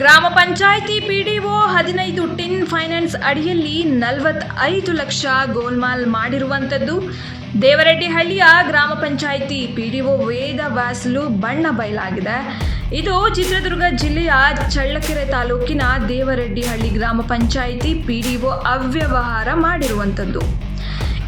ಗ್ರಾಮ ಪಂಚಾಯಿತಿ ಪಿಡಿಒ ಹದಿನೈದು ಟಿನ್ ಫೈನಾನ್ಸ್ ಅಡಿಯಲ್ಲಿ ನಲವತ್ತೈದು ಲಕ್ಷ ಗೋಲ್ಮಾಲ್ ಮಾಡಿರುವಂಥದ್ದು. ದೇವರೆಡ್ಡಿಹಳ್ಳಿಯ ಗ್ರಾಮ ಪಂಚಾಯಿತಿ ಪಿಡಿಒ ವೇದ ವಾಸಲು ಬಣ್ಣ ಬಯಲಾಗಿದೆ. ಇದು ಚಿತ್ರದುರ್ಗ ಜಿಲ್ಲೆಯ ಚಳ್ಳಕೆರೆ ತಾಲೂಕಿನ ದೇವರೆಡ್ಡಿಹಳ್ಳಿ ಗ್ರಾಮ ಪಂಚಾಯಿತಿ ಪಿಡಿಒ ಅವ್ಯವಹಾರ ಮಾಡಿರುವಂಥದ್ದು.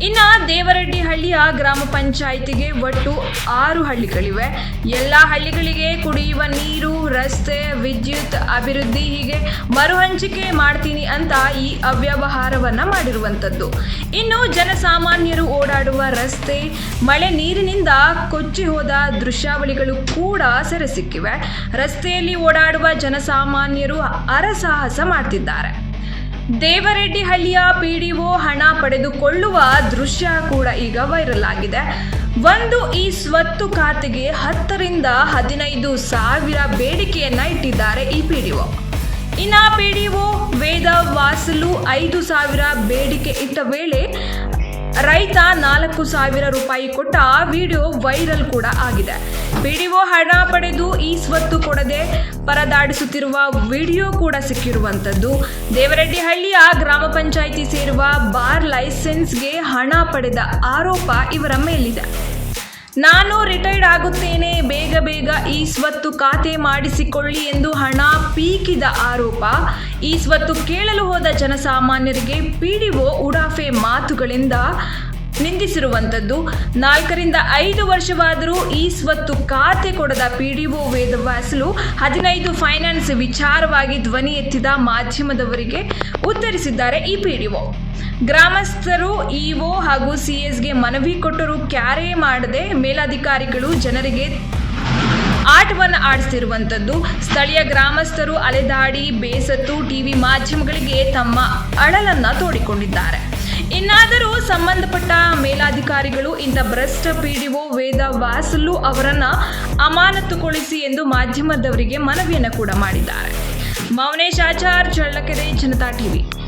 ಇನ್ನು ದೇವರೆಡ್ಡಿಹಳ್ಳಿಯ ಗ್ರಾಮ ಪಂಚಾಯಿತಿಗೆ ಒಟ್ಟು ಆರು ಹಳ್ಳಿಗಳಿವೆ. ಎಲ್ಲ ಹಳ್ಳಿಗಳಿಗೆ ಕುಡಿಯುವ ನೀರು, ರಸ್ತೆ, ವಿದ್ಯುತ್ ಅಭಿವೃದ್ಧಿ ಹೀಗೆ ಮರುಹಂಚಿಕೆ ಮಾಡ್ತೀನಿ ಅಂತ ಈ ಅವ್ಯವಹಾರವನ್ನ ಮಾಡಿರುವಂಥದ್ದು. ಇನ್ನು ಜನಸಾಮಾನ್ಯರು ಓಡಾಡುವ ರಸ್ತೆ, ಮಳೆ ನೀರಿನಿಂದ ಕೊಚ್ಚಿ ಹೋದ ದೃಶ್ಯಾವಳಿಗಳು ಕೂಡ ಸೆರೆ ಸಿಕ್ಕಿವೆ. ರಸ್ತೆಯಲ್ಲಿ ಓಡಾಡುವ ಜನಸಾಮಾನ್ಯರು ಅರಸಾಹಸ ಮಾಡ್ತಿದ್ದಾರೆ. ದೇವರೆಡ್ಡಿಹಳ್ಳಿಯ ಪಿಡಿಒ ಹಣ ಪಡೆದುಕೊಳ್ಳುವ ದೃಶ್ಯ ಕೂಡ ಈಗ ವೈರಲ್ ಆಗಿದೆ. ಒಂದು ಈ ಸ್ವತ್ತು ಖಾತೆಗೆ ಹತ್ತರಿಂದ ಹದಿನೈದು ಸಾವಿರ ಬೇಡಿಕೆಯನ್ನ ಇಟ್ಟಿದ್ದಾರೆ ಈ ಪಿಡಿಒ ಇನ್ನ ಪಿಡಿಒ ವೇದ, ವಾಸಲು ಐದು ಸಾವಿರ ಬೇಡಿಕೆ ಇಟ್ಟ ವೇಳೆ ರೈತ ನಾಲ್ಕು ಸಾವಿರ ರೂಪಾಯಿ ಕೊಟ್ಟ ವಿಡಿಯೋ ವೈರಲ್ ಕೂಡ ಆಗಿದೆ. ಪಿಡಿಒ ಹಣ ಪಡೆದು ಈ ಸ್ವತ್ತು ಕೊಡದೆ ಪರದಾಡಿಸುತ್ತಿರುವ ವಿಡಿಯೋ ಕೂಡ ಸಿಕ್ಕಿರುವಂಥದ್ದು. ದೇವರೆಡ್ಡಿಹಳ್ಳಿಯ ಗ್ರಾಮ ಪಂಚಾಯಿತಿ ಸೇರುವ ಬಾರ್ ಲೈಸೆನ್ಸ್ಗೆ ಹಣ ಪಡೆದ ಆರೋಪ ಇವರ ಮೇಲಿದೆ. ನಾನು ರಿಟೈರ್ಡ್ ಆಗುತ್ತೇನೆ. ಬೇಗ ಬೇಗ ಈ ಸ್ವತ್ತು ಖಾತೆ ಮಾಡಿಸಿಕೊಳ್ಳಿ ಎಂದು ಹಣ ಪೀಕಿದ ಆರೋಪ. ಈ ಸ್ವತ್ತು ಕೇಳಲು ಹೋದ ಜನಸಾಮಾನ್ಯರಿಗೆ ಪಿಡಿಒ ಉಡಾಫೆ ಮಾತುಗಳಿಂದ ನಿಂದಿಸಿರುವಂಥದ್ದು. ನಾಲ್ಕರಿಂದ ಐದು ವರ್ಷವಾದರೂ ಈ ಸ್ವತ್ತು ಖಾತೆ ಕೊಡದ ಪಿಡಿಒ ವೇದವಾಸಲು ಹದಿನೈದು ಫೈನಾನ್ಸ್ ವಿಚಾರವಾಗಿ ಧ್ವನಿ ಎತ್ತಿದ ಮಾಧ್ಯಮದವರಿಗೆ ಉತ್ತರಿಸಿದ್ದಾರೆ ಈ ಪಿಡಿಒ ಗ್ರಾಮಸ್ಥರು ಇಒ ಹಾಗೂ ಸಿಎಸ್ಗೆ ಮನವಿ ಕೊಟ್ಟರೂ ಕ್ಯಾರೇ ಮಾಡದೆ ಮೇಲಾಧಿಕಾರಿಗಳು ಜನರಿಗೆ ಆಟವನ್ನು ಆಡಿಸ್ತಿರುವಂಥದ್ದು. ಸ್ಥಳೀಯ ಗ್ರಾಮಸ್ಥರು ಅಲೆದಾಡಿ, ಬೇಸತ್ತು ಟಿವಿ ಮಾಧ್ಯಮಗಳಿಗೆ ತಮ್ಮ ಅಳಲನ್ನ ತೋಡಿಕೊಂಡಿದ್ದಾರೆ. ಇನ್ನಾದರೂ ಸಂಬಂಧಪಟ್ಟ ಮೇಲಾಧಿಕಾರಿಗಳು ಇಂಥ ಭ್ರಷ್ಟ ಪಿಡಿಒ ವೇದ ವಾಸಲು ಅವರನ್ನ ಅಮಾನತುಗೊಳಿಸಿ ಎಂದು ಮಾಧ್ಯಮದವರಿಗೆ ಮನವಿಯನ್ನು ಕೂಡ ಮಾಡಿದ್ದಾರೆ. ಮೌನೇಶ್ ಆಚಾರ್, ಚಳ್ಳಕೆರೆ, ಜನತಾ ಟಿವಿ.